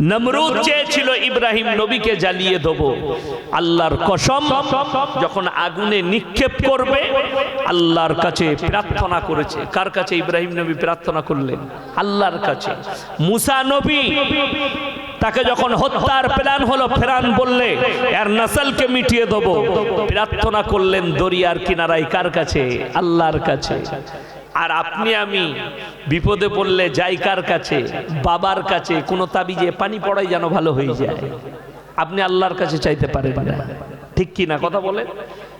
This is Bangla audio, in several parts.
নমরুদ চেয়েছিল ইব্রাহিম নবীকে জ্বালিয়ে দেবো। আল্লাহর কসম, যখন আগুনে নিক্ষেপ করবে, আল্লাহর কাছে প্রার্থনা করেছে। কার কাছে ইব্রাহিম নবী প্রার্থনা করলেন? আল্লাহর কাছে। মুসা নবী তাকে যখন হত্যার প্ল্যান হলো, ফেরান বললে, এর নাসলকে মিটিয়ে দেবো। প্রার্থনা করলেন দরিয়ার কিনারায় কার কাছে? আল্লাহর কাছে। আর আপনি আমি বিপদে পড়লে যাই কার কাছে, বাবার কাছে, কোনো তাবিজে পানি পড়াই যেন ভালো হয়ে যায়। আপনি আল্লাহর কাছে চাইতে পারেন না। ঠিক কি না কথা বলে?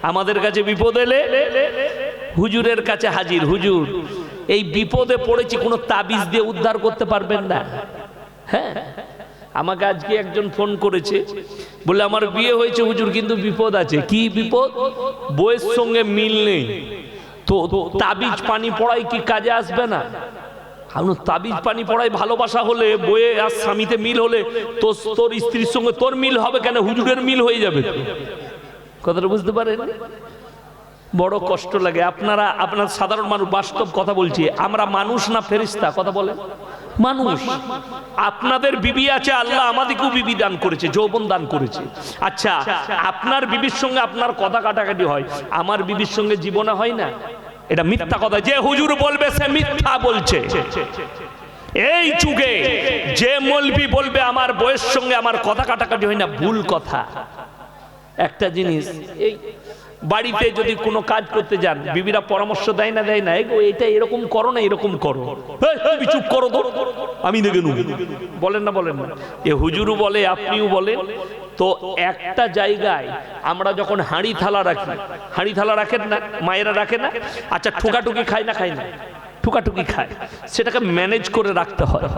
আমাদের কাছে বিপদ এলে হুজুরের কাছে হাজির। হুজুর, এই বিপদে পড়েছি, কোনো তাবিজ দিয়ে উদ্ধার করতে পারবেন না। হ্যাঁ? আমাকে আজকে একজন ফোন করেছে, বলে, আমার বিয়ে হয়েছে হুজুর, কিন্তু বিপদ আছে। কি বিপদ? বইয়ের সঙ্গে মিল নেই। তো তাবিজ পানি পড়াই কি কাজে আসবে না? কারণ তাবিজ পানি পড়াই ভালোবাসা হলে, বইয়ে আর স্বামীতে মিল হলে তো তোর স্ত্রীর সঙ্গে তোর মিল হবে কেন? হুজুরের মিল হয়ে যাবে। কথাটা বুঝতে পারেন? বড় কষ্ট লাগে। আপনারা, আপনার সাধারণ মানুষ বাস্তব কথা বলছি। আমরা মানুষ না ফেরিস্তা? কথা বলেন। মানুষ, আপনাদের বিবি আছে, আল্লাহ আমাদেরকেও বিবি দান করেছে, যৌবন দান করেছে। আচ্ছা আপনার বিবির সঙ্গে আপনার কথা কাটাকাটি হয়, আমার বিবির সঙ্গে জীবনে হয় না? এটা মিথ্যা কথা, যে হুজুর বলবে, সে মিথ্যা বলছে। এই যুগে যে মলবি বলবে, আমার বয়স সঙ্গে আমার কথা কাটাকাটি হয় না, ভুল কথা। একটা জিনিস, এই বাড়িতে যদি কোনো কাজ করতে যান, বিবিরা পরামর্শ দেয় না দেয় না এটা এরকম করো না, এরকম করো। চুপ করো আমি দেখে নেব। বলেন না বলেন না। এ হুজুরও বলে, আপনিও বলেন। তো একটা জায়গায় আমরা যখন হাঁড়ি থালা রাখি, হাঁড়ি থালা রাখেন না, মায়েরা রাখে না আচ্ছা ঠুকাটুকি খায় না খায় না? ঠুকাটুকি খায়। সেটাকে ম্যানেজ করে রাখতে হয়।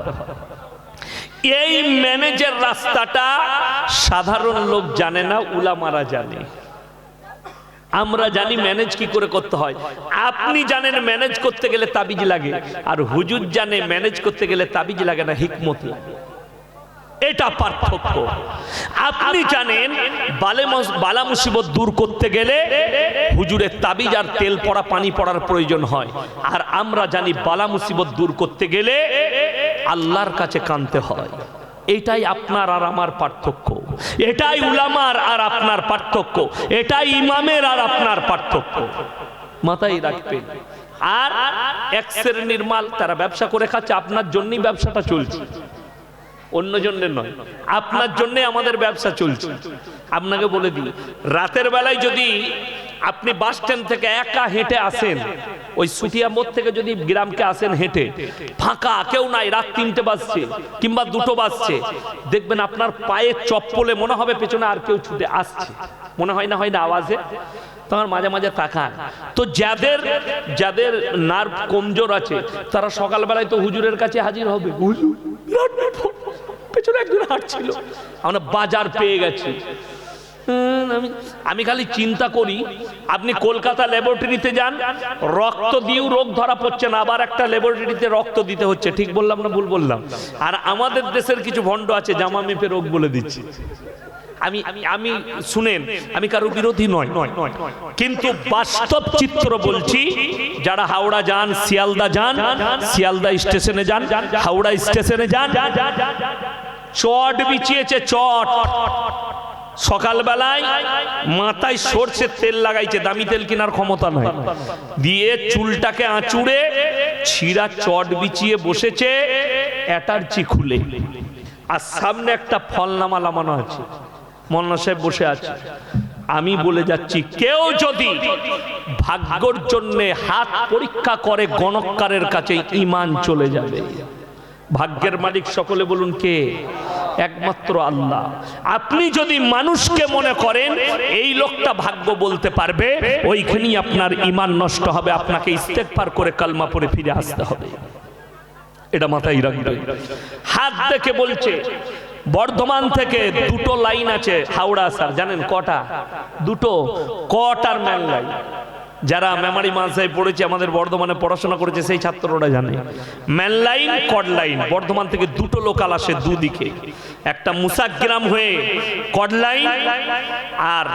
এই ম্যানেজের রাস্তাটা সাধারণ লোক জানে না, উলামারা জানে। আমরা জানি ম্যানেজ কি করে করতে হয়। আপনি জানেন ম্যানেজ করতে গেলে তাবিজ লাগে, আর হুজুর জানে ম্যানেজ করতে গেলে তাবিজ লাগে না, হিকমত লাগে। এটা পার্থক্য। আপনি জানেন বালে বালা মুসিবত দূর করতে গেলে হুজুরের তাবিজ আর তেল পড়া, পানি পড়ার প্রয়োজন হয়। আর আমরা জানি বালা মুসিবত দূর করতে গেলে আল্লাহর কাছে কানতে হয়। এটাই আপনার আর আমার পার্থক্য। এটাই উলামার আর আপনার পার্থক্য। এটাই ইমামের আর আপনার পার্থক্য। মাথায় রাখবেন। আর এক শ্রেণির মাল তারা ব্যবসা করে খাচ্ছে, আপনার জন্যই ব্যবসাটা চলছে। অন্য জন্য নয়। আপনার জন্য আমাদের ব্যবসা চলছে। আপনাকে বলে দিই, রাতের বেলায় যদি আপনি বাস স্ট্যান্ড থেকে একা হেঁটে আসেন, ওই সুটিয়া মোড় থেকে যদি গ্রামকে আসেন হেঁটে, ফাঁকা, কেউ নাই, রাত তিনটে বাজছে কিংবা দুটো বাজছে, দেখবেন আপনার পায়ে চপ্পলে মনে হবে পেছনে আর কেউ ছুটে আসছে। মনে হয় না হয় না আওয়াজে? তোমার মাঝে মাঝে তাকান। তো যাদের যাদের নার্ভ কমজোর আছে, তারা সকালবেলায় তো হুজুরের কাছে হাজির হবে। হুজুর। পেছনে একজন হাঁটছিল। আমরা বাজার পেয়ে গেছি। আমি খালি চিন্তা করি। আপনি কলকাতা ল্যাবরেটরিতে যান, রক্ত দিয়েও রোগ ধরা পড়ছে না, আবার একটা ল্যাবরেটরিতে রক্ত দিতে হচ্ছে। ঠিক বললাম না ভুল বললাম? আর আমাদের দেশের কিছু ভণ্ড আছে জামা মেপে রোগ বলে দিচ্ছি। আমি আমি শুনেন, আমি কারও বিরোধী নয় নয় নয়। কিন্তু বাস্তব চিত্র বলছি, যারা হাওড়া যান, শিয়ালদা যান, শিয়ালদা স্টেশনে যান, হাওড়া স্টেশনে যান, চট বিছিয়েছে, চট। সকালবেলায় মাথায় সর্ষের তেল লাগাইছে, দামি তেল কেনার ক্ষমতা নয় দিয়ে চুলটাকে আঁচুড়ে ছিঁড়া চট বিছিয়ে বসেছে অ্যাটার্জি খুলে। আর সামনে একটা ফলনামা লামানো আছে। মন্না সাহেব বসে আছে। আমি বলে যাচ্ছি, কেউ যদি ভাগ্যর জন্যে হাত পরীক্ষা করে গণকারের কাছে ইমান চলে যাবে। ভাগ্যের মালিক সকলে বলুন কে? একমাত্র আল্লাহ। আপনি যদি মানুষকে মনে করেন, এই লোকটা ভাগ্য বলতে পারবে, ওইখানেই আপনার ইমান নষ্ট হবে, আপনাকে ইস্তেকবার করে কালমা পরে ফিরে আসতে হবে। এটা মাথায় রাখবে। হাত দেখে বলছে, বর্ধমান থেকে দুটো লাইন আছে, হাওড়া আসার জানেন কটা? দুটো কটার ম্যান লাইন যারা মেমারি মানসায় পড়েছে, আমাদের বর্ধমানে পড়াশোনা করেছে, সেই ছাত্ররা জানে। ম্যান লাইন কড লাইন। বর্ধমান থেকে দুটো লোকাল আসে দুদিকে। একটা মুসাগ্রাম হয়ে কডলাইন আর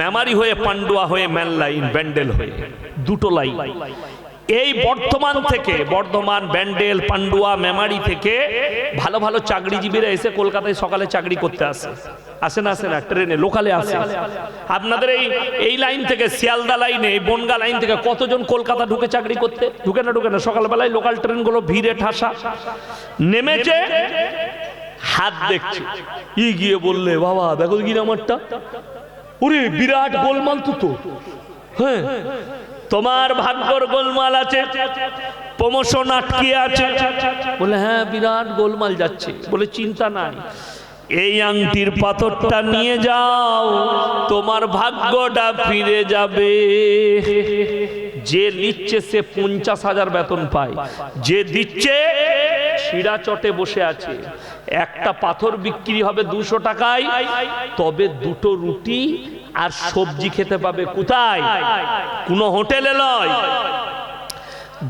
মেমারি হয়ে পান্ডুয়া হয়ে ম্যান লাইন, ব্যান্ডেল হয়ে, দুটো লাইন। এই বর্ধমান থেকে, বর্ধমান, ব্যান্ডেল, পান্ডুয়া, মেমারি থেকে ভালো ভালো চাকরিজীবীরা এসে কলকাতায় সকালে চাকরি করতে আসে। আসে না আসে না, ট্রেনে, লোকালে আসে। আপনাদের এই এই লাইন থেকে, শিয়ালদা লাইনে বনগা লাইন থেকে কতজন কলকাতা ঢুকে চাকরি করতে? ঢুকে না ঢুকে না, সকালবেলায় লোকাল ট্রেনগুলো ভিড়ে ঠাসা। নেমেছে হাত দেখছে। ই গিয়ে বললে, বাবা, দেখো কি আমারটা। ওরে, বিরাট গোলমাল তো তো। হ্যাঁ তোমার ভাগ্যর গোলমাল আছে। প্রমোশন আটকে আছে। বলে হ্যাঁ বিরাট গোলমাল যাচ্ছে। বলে, চিন্তা নাই। এই আংটির পাথরটা নিয়ে যাও। তোমার ভাগ্যটা ফিরে যাবে। যে নিচ্ছে সে পঞ্চাশ হাজার বেতন পায়। যে দিচ্ছে, শিরা চটে বসে আছে। একটা পাথর বিক্রি হবে দুশো টাকায়, তবে দুটো রুটি আর সবজি খেতে পাবে কোথায়? কোনো হোটেলে নয়।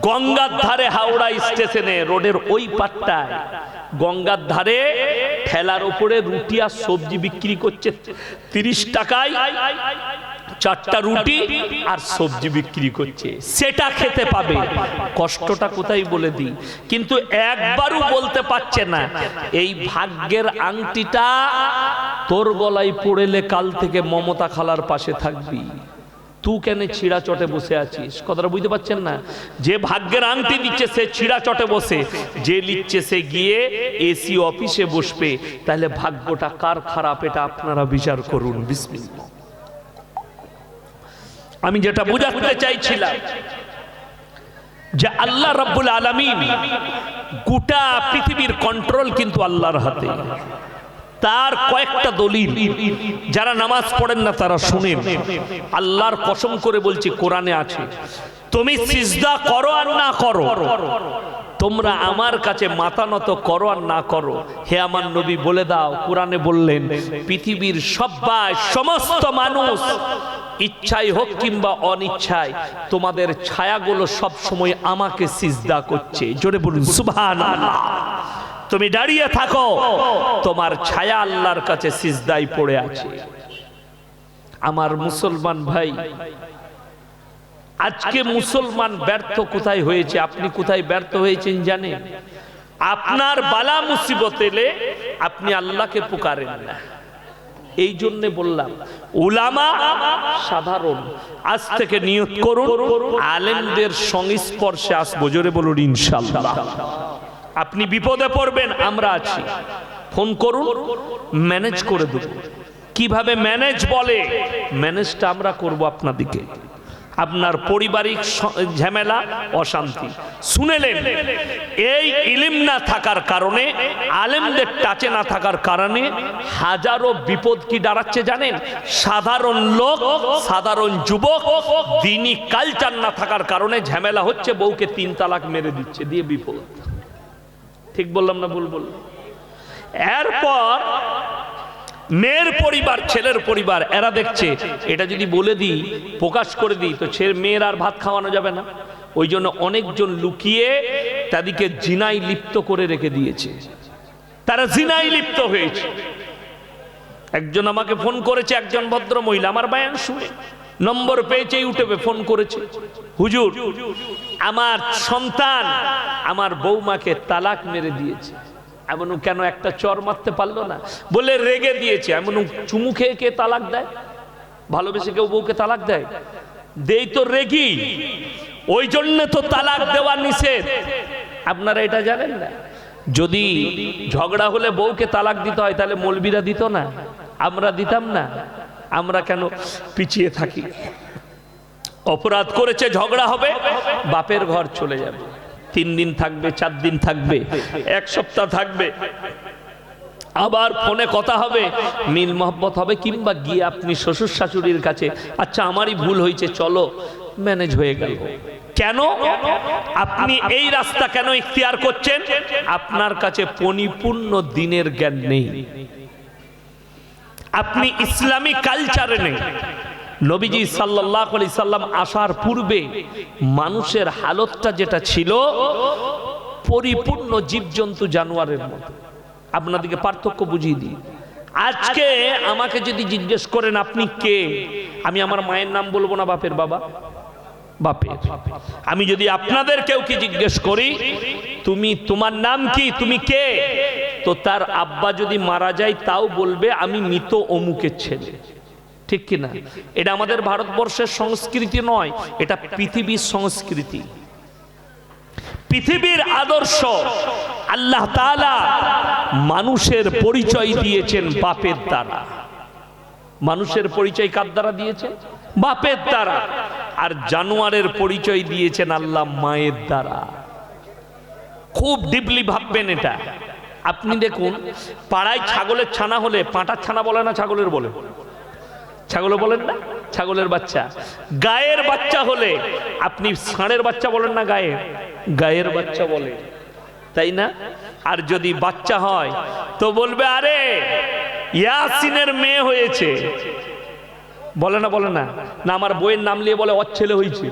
গঙ্গার ধারে হাওড়া স্টেশনে, রোডের ওই পাটটায়। গঙ্গার ধারে ঠেলার ওপরে রুটি আর সবজি বিক্রি করছে তিরিশ টাকায়। চারটা রুটি আর সবজি বিক্রি করছে। সেটা খেতে পাবে। কষ্টটা কোথায় বলে দিই? কিন্তু একবারও বলতে পারছে না, এই ভাগ্যের আংটিটা তোর গলায় পড়েলে কাল থেকে মমতা খালার পাশে থাকবি। তুই কেন ছিঁড়া চটে বসে আছিস? কথাটা বুঝতে পারছেন না? যে ভাগ্যের আংটি দিচ্ছে, সে ছিঁড়া চটে বসে। যে লিখছে সে গিয়ে এসি অফিসে বসবে। তাহলে ভাগ্যটা কার খারাপ, এটা আপনারা বিচার করুন। বিসমিল্লাহ। আমি যেটা বুঝাতে চাইছিলাম যে আল্লাহ রব্বুল আলমিন গোটা পৃথিবীর কন্ট্রোল কিন্তু আল্লাহর হাতে। তার কয়েকটা দলিল, যারা নামাজ পড়েন না তারা শুনেন। আল্লাহর কসম করে বলছি, কোরআনে আছে, তুমি সিজদা করো আর না করো। তোমরা আমার কাছে মাথা নত করো আর না করো। হে আমার নবী, বলে দাও, কোরআনে বললেন, পৃথিবীর সবাই সমস্ত মানুষ ইচ্ছাই হোক কিংবা অনিচ্ছায় তোমাদের ছায়াগুলো সব সময় আমাকে সিজদা করছে। জোরে বলুন, সুবহানাল্লাহ। তুমি দাঁড়িয়ে থাকো, তোমার ছায়া আল্লাহর কাছে সিজদাই পড়ে আছে। আমার মুসলমান ভাই আজকে মুসলমান ব্যর্থ কোথায় হয়েছে? আপনি কোথায় ব্যর্থ হয়েছেন জানেন? আপনার বালা মুসিবত এলে আপনি আল্লাহকে পুকারেন না। এই জন্য বললাম, উলামা সাধারণ। আজ থেকে নিয়ত করুন, আলেমদের সংস্পর্শে আসব। জোরে বলুন ইনশাল্লাহ আপনি বিপদে পড়বেন, আমরা আছি। ফোন করুন, ম্যানেজ করে দেব। কীভাবে ম্যানেজ বলে? ম্যানেজটা আমরা করব আপনাদিকে। আপনার পারিবারিক ঝামেলা, অশান্তি। শুনেলেন, এই ইলিম না থাকার কারণে, আলেমদের টাচে না থাকার কারণে হাজারো বিপদ কি দাঁড়াচ্ছে জানেন? সাধারণ লোক, সাধারণ যুবক, দিনই কালচার না থাকার কারণে ঝামেলা হচ্ছে, বউকে তিন তালাক মেরে দিচ্ছে, দিয়ে বিপদ। ঠিক বললাম না ভুল বললাম? এরপর মেয়ের পরিবার, ছেলের পরিবার, এরা দেখছে, এটা যদি বলে দিই, প্রকাশ করে দিই, তো ছেলে, মেয়ের আর ভাত খাওয়ানো যাবে না। ওই জন্য অনেকজন লুকিয়ে তাদেরকে জিনাই লিপ্ত করে রেখে দিয়েছে। তারা জিনাই লিপ্ত হয়েছে। একজন আমাকে ফোন করেছে, একজন ভদ্র মহিলা, আমার বায়ান শুনে নম্বর পেয়েছে ইউটিউবে ফোন করেছে। হুজুর, আমার সন্তান, আমার বৌমাকে তালাক মেরে দিয়েছে। এমন কেন একটা চর মারতে পারল না? বলে রেগে দিয়েছে, এমন চুমু খেয়ে কে তালাক দেয়? ভালোবেসে কেউ বউকে তালাক দেয়? দেই তো রেগি, ওই জন্য তো তালাক দেওয়া নিষেধ। আপনারা এটা জানেন না? যদি ঝগড়া হলে বউকে তালাক দিতে হয়, তাহলে মলবিরা দিত না? আমরা দিতাম না? আমরা কেন পিছিয়ে থাকি? অপরাধ করেছে, ঝগড়া হবে, বাপের ঘর চলে যাবে। তিন দিন থাকবে, চার দিন থাকবে, এক সপ্তাহ থাকবে। আবার ফোনে কথা হবে, মিল মহব্বত হবে, কিংবা গিয়ে আপনি শ্বশুর শাশুড়ির কাছে আচ্ছা আমারই ভুল হয়েছে, চলো, ম্যানেজ হয়ে গেল। কেন? আপনি এই রাস্তা কেন ইখতিয়ার করছেন? আপনার কাছে পরিপূর্ণ দিনের জ্ঞান নেই। আপনি ইসলামী কালচারে নেই। নবীজি সাল্লাহ আলি সাল্লাম আসার পূর্বে মানুষের হালতটা যেটা ছিল, পরিপূর্ণ জীবজন্তু জানোয়ারের মতো। আপনাদেরকে পার্থক্য বুঝিয়ে দিই। আজকে আমাকে যদি জিজ্ঞেস করেন, আপনি কে? আমি আমার মায়ের নাম বলব না, বাপের বাবা? বাপের। আমি যদি আপনাদের কেউ কি জিজ্ঞেস করি, তুমি, তোমার নাম কি? তুমি কে? তো তার আব্বা যদি মারা যায়, তাও বলবে, আমি মৃত অমুকের ছেলে। ঠিক কিনা? এটা আমাদের ভারতবর্ষের সংস্কৃতি নয়, এটা পৃথিবীর সংস্কৃতি। পৃথিবীর আদর্শ আল্লাহ তাআলা মানুষের পরিচয় দিয়েছেন বাপের দ্বারা। মানুষের পরিচয় কার দ্বারা দিয়েছেন? বাপের দ্বারা। আর জানোয়ারের পরিচয় দিয়েছেন আল্লাহ মায়ের দ্বারা। খুব ডিপলি ভাববেন এটা। আপনি দেখুন, পাড়ায় ছাগলের ছানা হলে, পাঁটার ছানা বলে না ছাগলের বলে? ছাগল বলেন না, ছাগলের বাচ্চা। গায়ের বাচ্চা হলে আপনি ষাঁড়ের বাচ্চা বলেন না গায়ে? গায়ের বাচ্চা বলে। তাই না? আর যদি বাচ্চা হয়, তো বলবে, আরে, ইয়াসিনের মেয়ে হয়েছে। বলে না বলে না। না, আমার বইয়ের নাম নিয়ে বলে ওর ছেলে হয়েছে।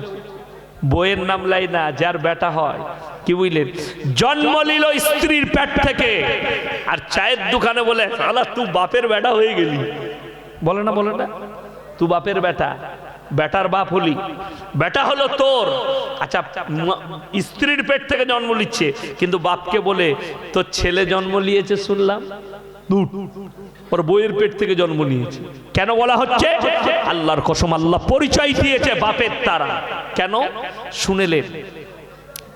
বইয়ের নাম লাই না, যার বেটা হয়, কি বুঝলেন? জন্ম নিল স্ত্রীর পেট থেকে, আর চায়ের দোকানে বলে, আলা, তুই বাপের বেটা হয়ে গেলি। বলে না বলে না? তু বাপের বেটা। বেটার বাপ হলি। বেটা হলো তোর। আচ্ছা স্ত্রীর পেট থেকে জন্ম নিচ্ছে, কিন্তু বাপকে বলে, তোর ছেলে জন্ম নিয়েছে শুনলাম? ওর বইয়ের পেট থেকে জন্ম নিয়েছে। কেন বলা হচ্ছে? আল্লাহর কসম আল্লাহ পরিচয় দিয়েছে বাপের তারা কেন? শুনেলেন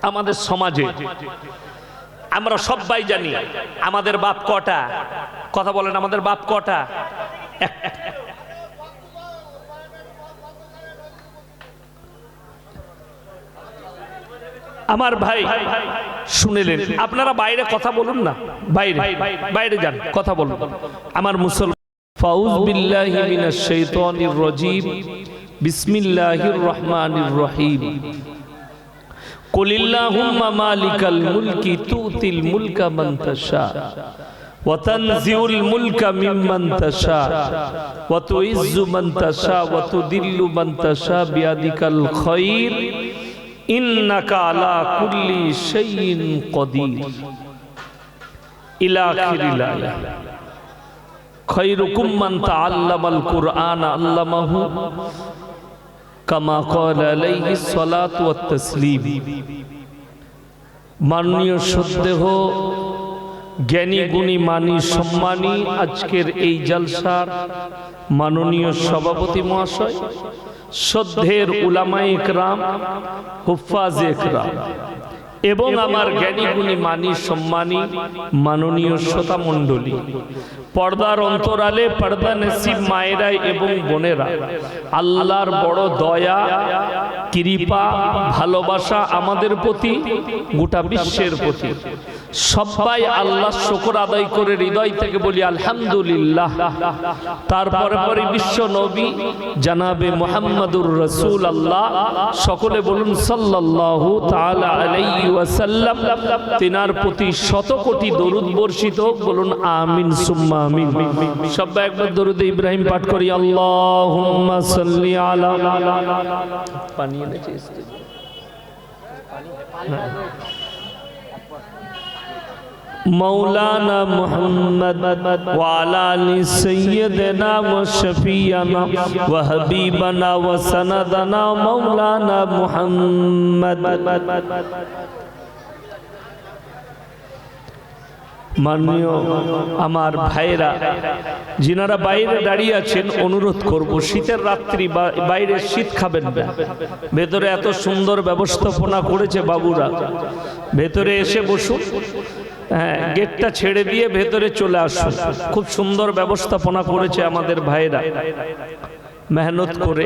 আমাদের সমাজে, আমরা সবাই জানি, আমাদের বাপ কটা? কথা বলেন, আমাদের বাপ কটা? আমার ভাই, শুনেলেন। আপনারা বাইরে কথা বলুন না। বাইরে বাইরে যান, কথা বলুন। আমার মুসলমান ফাউজ বিল্লাহি মিনাশ শাইতানির রাজীম। বিসমিল্লাহির রহমানির রহিম। কুলিল্লাহুম্মা মালিকাল মুলকি তুতিল মুলকা মান তাশা। وتنزع الملك ممن تشاء وتعز من تشاء وتذل من تشاء بيدك الخير إنك على كل شيء قدير إلى آخر الآية خيركم من تعلم القرآن علمه কামা কল আলাইহি সালাত ওয়াত তাসলিম মাননীয় সদ্দেহ জ্ঞানী গুণী মানি সম্মানী আজকের এই জলসার মাননীয় সভাপতি মহাশয় শ্রদ্ধের উলামায়ে একরাম হুফাজ একরাম এবং আমার জ্ঞানী গুণী মানি সম্মানী মাননীয় শ্রোতা মণ্ডলী। পর্দার অন্তরালে পর্দা নসিব মায়েরা এবং বোনেরা। আল্লাহর বড় দয়া কৃপা ভালোবাসা আমাদের প্রতি গোটা বিশ্বের প্রতি। সবাই আল্লাহ শুকর আদায় করে হৃদয় থেকে বলি, আলহামদুলিল্লাহ। তারপরে পরে বিশ্ব নবী জানাবে মোহাম্মদুর রসুল আল্লাহ সকলে বলুন আলাইহি ওয়াসাল্লাম। তিনার প্রতি শত কোটি দরুদ বর্ষিত বলুন, আমিন, সুম্মা আমিন। সবাই একবার দরুদ ইব্রাহিম পাঠ করি, আল্লাহুম্মা সাল্লি আলা পানি এনেছে مولانا محمد وعلى آل سيدنا وشفينا وحبيبنا وسندنا مولانا محمد মাননীয় আমার ভাইরা যিনারা বাইরে দাঁড়িয়ে আছেন অনুরোধ করব শীতের রাত্রি বা- বাইরে শীত খাবেন না ভেতরে এত সুন্দর ব্যবস্থাপনা করেছে বাবুরা ভেতরে এসে বসুন হ্যাঁ গেটটা ছেড়ে দিয়ে ভেতরে চলে আসুন। খুব সুন্দর ব্যবস্থাপনা করেছে আমাদের ভাইরা মেহনত করে।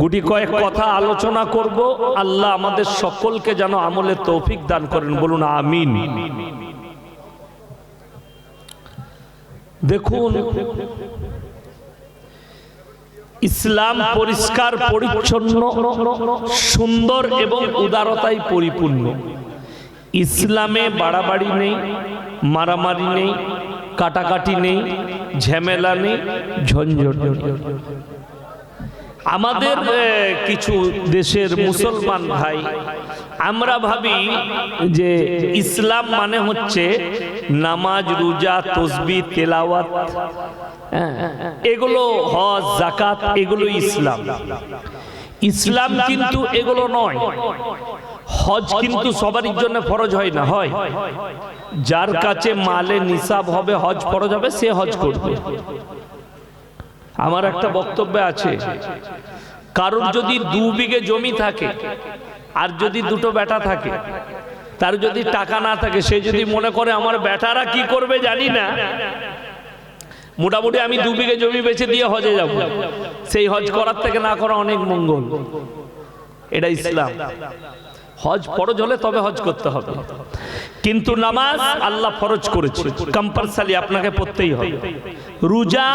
গুটি কয়েক কথা আলোচনা করব। আল্লাহ আমাদের সকলকে যেন আমলে তৌফিক দান করেন। বলুন, আমিন। দেখুন, ইসলাম পরিষ্কার, পরিচ্ছন্ন, সুন্দর এবং উদারতায় পরিপূর্ণ। ইসলামে বাড়াবাড়ি নেই মারামারি নেই কাটাকাটি নেই ঝামেলা নেই ঝঞ্ঝট আমাদের কিছু দেশের মুসলমান ভাই আমরা ভাবি যে ইসলাম মানে হচ্ছে নামাজ রোজা তসবি তেলাওয়াত হ্যাঁ, এগুলো হজ জাকাত এগুলো ইসলাম। ইসলাম কিন্তু এগুলো নয়। হজ কিন্তু সবারই জন্য ফরজ হয় না, হয়। যার কাছে মালে নিসাব হবে, হজ ফরজ হবে, সে হজ করবে। আমার একটা বক্তব্য আছে। কারোর যদি দু বিঘে জমি থাকে, আর যদি দুটো বেটা থাকে, তার যদি টাকা না থাকে, সে যদি মনে করে আমার বেটারা কি করবে জানি না, মোটামুটি আমি দু বিঘে জমি বেছে দিয়ে হজে যাব। সেই হজ করার থেকে না করা অনেক মঙ্গল। এটা ইসলাম। হজ ফরজ হলে তবে হজ করতে হবে। কিন্তু নামাজ আল্লাহ ফরজ করেছে। কম্পালসারি আপনাকে পড়তেই হবে। রোজা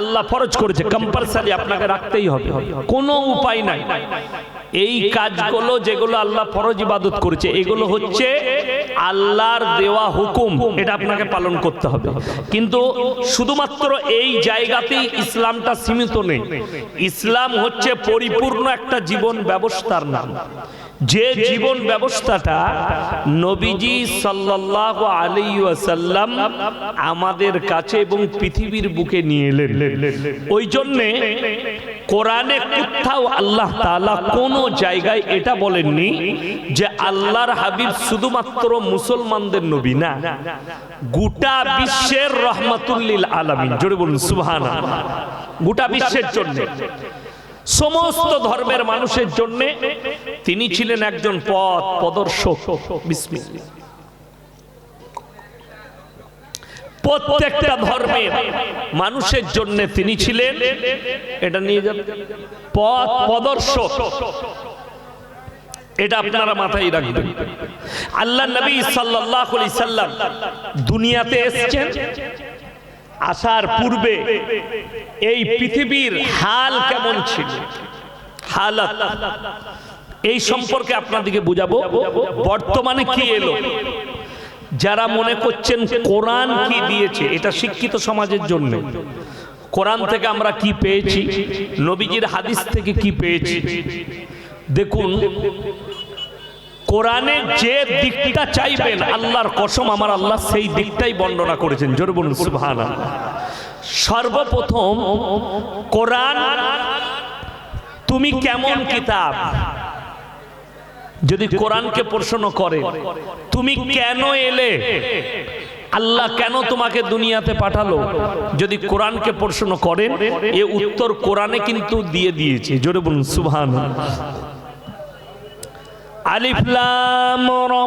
আল্লাহ ফরজ করেছে। কম্পালসারি আপনাকে রাখতেই হবে। কোনো উপায় নাই। এই কাজগুলো যেগুলো আল্লাহ ফরজ ইবাদত করেছে, এগুলো হচ্ছে আল্লাহর দেওয়া হুকুম। এটা আপনাকে পালন করতে হবে। কিন্তু শুধুমাত্র এই জায়গাতেই ইসলামটা সীমিত নেই। ইসলাম হচ্ছে পরিপূর্ণ একটা জীবন ব্যবস্থার নাম। যে জীবন ব্যবস্থাটা নবীজি সাল্লাহ আলী ওয়াসাল্লাম আমাদের কাছে এবং পৃথিবীর বুকে নিয়ে এলেন। ওই জন্যে কোরআনে কোথাও আল্লাহ তাআলা কোন জায়গায় এটা বলেননি যে আল্লাহর হাবিব শুধুমাত্র মুসলমানদের নবী না, গোটা বিশ্বের রহমাতুল্লিল আলামিন। জোরে বলুন, সুবহানাল্লাহ। গোটা বিশ্বের জন্য। সমস্ত ধর্মের মানুষের জন্য তিনি ছিলেন একজন পথ প্রদর্শক। প্রত্যেকটা ধর্মের মানুষের জন্য তিনি ছিলেন, এটা নিয়ে পথ প্রদর্শক। এটা আপনারা মাথায় রাখবেন। আল্লাহ নবী আলাইহি সাল্লাম দুনিয়াতে এসেছেন আসার পূর্বে এই পৃথিবীর হাল কেমন ছিল? হালাত। এই সম্পর্কে আপনাদেরকে বুঝাবো। বর্তমানে কি এলো? যারা মনে করছেন কোরআন কি দিয়েছে, এটা শিক্ষিত সমাজের জন্য। কোরআন থেকে আমরা কি পেয়েছি? নবীজির হাদিস থেকে কি পেয়েছি? দেখুন কোরআনে যে দিকটা চাইবেন আল্লাহর কসম আমার আল্লাহ সেই দিকটাই বর্ণনা করেছেন। জোরে বলুন সর্বপ্রথম কোরআন তুমি কেমন কিতাব? যদি কোরআনকে প্রশ্ন করে তুমি কেন এলে? আল্লাহ কেন তোমাকে দুনিয়াতে পাঠালো? যদি কোরআনকে প্রশ্ন করেন এ উত্তর কোরআনে কিন্তু দিয়ে দিয়েছে। জোরে বলুন সুবহান আলিফ লাম রা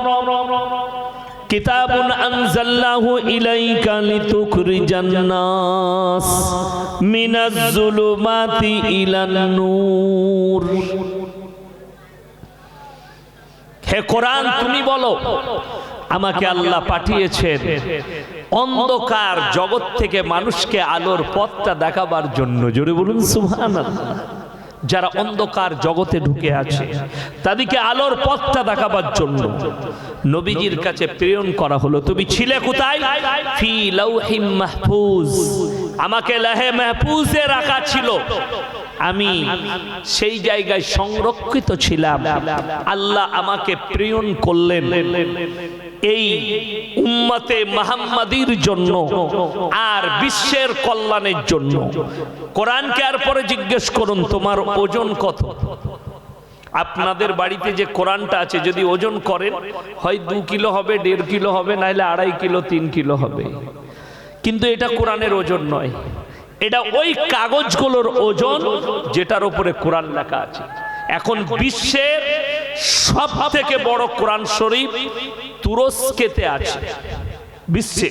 কিতাবুন আনজালনাহু ইলাইকা হে কোরআন, তুমি বলো, আমাকে আল্লাহ পাঠিয়েছেন অন্ধকার জগৎ থেকে মানুষকে আলোর পথটা দেখাবার জন্য। জোরে বলুন, সুবহানাল্লাহ। যারা অন্ধকার জগতে ঢুকে আছে, তাদেরকে আলোর পথটা দেখাবার জন্য। নবীজির কাছে প্রেরণ করা হলো, তুমি ছিলে কোথায়? আমাকে লাহে মাহফুজে রাখা ছিল। আমি সেই জায়গায় সংরক্ষিত ছিলাম। আল্লাহ আমাকে প্রেরণ করলেন। এই উম্মতে মাহাম্মাদির জন্য আর বিশ্বের কল্যাণের জন্য। কোরআনকে আর পরে জিজ্ঞেস করুন, তোমার ওজন কত? আপনাদের বাড়িতে যে কোরআনটা আছে, যদি ওজন করেন, হয় দু কিলো হবে, দেড় কিলো হবে, নাহলে আড়াই কিলো, তিন কিলো হবে। কিন্তু এটা কোরআনের ওজন নয়। এটা ওই কাগজগুলোর ওজন যেটার উপরে কোরআন লেখা আছে। এখন বিশ্বের সব থেকে বড় কোরআন শরীফ তুরস্কেতে আছে। বিশ্বে।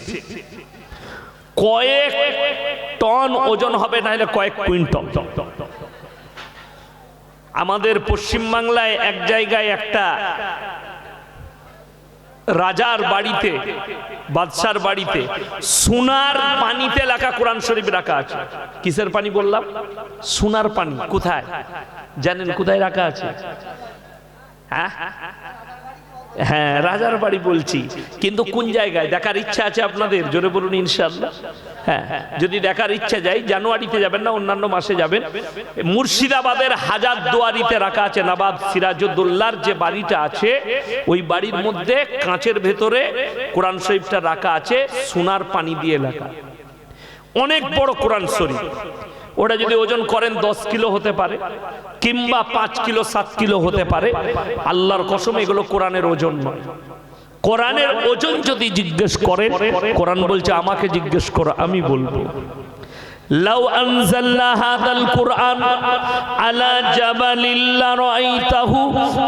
কয়েক টন ওজন হবে, নাহলে কয়েক কুইন্টল। আমাদের পশ্চিমবাংলায় এক জায়গায় একটা রাজার বাড়িতে, বাদশার বাড়িতে সোনার পানিতে লেখা কোরআন শরীফ রাখা আছে। কিসের পানি বললাম? সোনার পানি। কোথায়? জানেন কোথায় রাখা আছে? হ্যাঁ? হ্যাঁ রাজার বাড়ি বলছি। কিন্তু কোন জায়গায়? দেখার ইচ্ছা আছে আপনাদের? জোরে বলুন ইনশাল্লাহ হ্যাঁ যদি দেখার ইচ্ছা যায়, জানুয়ারিতে যাবেন না, অন্যান্য মাসে যাবেন। মুর্শিদাবাদের হাজার দুয়ারিতে রাখা আছে, নবাব সিরাজউদ্দৌলার যে বাড়িটা আছে, ওই বাড়ির মধ্যে কাঁচের ভেতরে কোরআন শরীফটা রাখা আছে, সোনার পানি দিয়ে লেখা। অনেক বড় কোরআন শরীফ। ওটা যদি ওজন করেন দশ কিলো হতে পারে কিংবা পাঁচ কিলো সাত কিলো হতে পারে আল্লাহর কসম এগুলো কোরআনের ওজন নয় কোরআনের ওজন যদি জিজ্ঞেস করেন কোরআন বলছে আমাকে জিজ্ঞেস করো আমি বলবো لو أنزلنا هذا القرآن على جبل لرأيته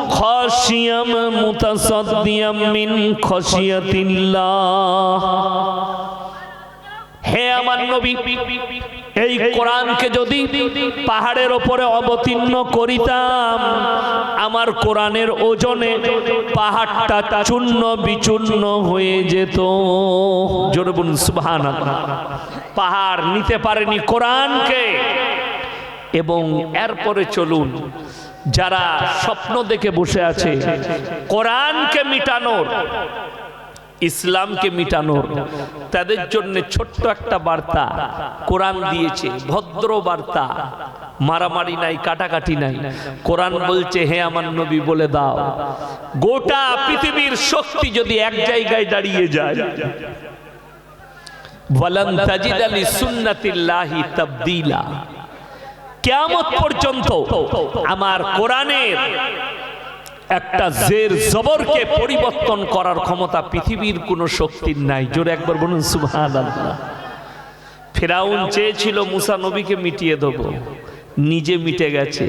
خاشيا متصديا من خشية الله হে আমার নবী এই কোরআনকে যদি পাহাড়ের ওপরে অবতীর্ণ করিতাম, আমার কোরআনের ওজনে পাহাড়টা চূর্ণ বিচূর্ণ হয়ে যেত। জোরে বলুন, সুবহানাল্লাহ। পাহাড় নিতে পারেনি কোরআনকে। এবং এরপরে চলুন, যারা স্বপ্ন দেখে বসে আছে, কোরআনকে মিটানোর ইসলামকে মিটানোর। তাদের জন্য ছোট্ট একটা বার্তা কোরআন দিয়েছে, ভদ্র বার্তা। মারামারি নাই, কাটাকাটি নাই। কোরআন বলছে, হে আমার নবী, বলে দাও, গোটা পৃথিবীর শক্তি যদি এক জায়গায় দাঁড়িয়ে যায় সুন্নাতিল্লাহি তাবদীলা। কিয়ামত পর্যন্ত আমার কোরআনের একটা জের জবরকে পরিবর্তন করার ক্ষমতা পৃথিবীর কোনো শক্তির নাই। জোরে একবার বলুন, সুবহানাল্লাহ। ফেরাউন চেয়েছিল মুসা নবীকে মিটিয়ে দেবো, নিজে মিটে গেছে।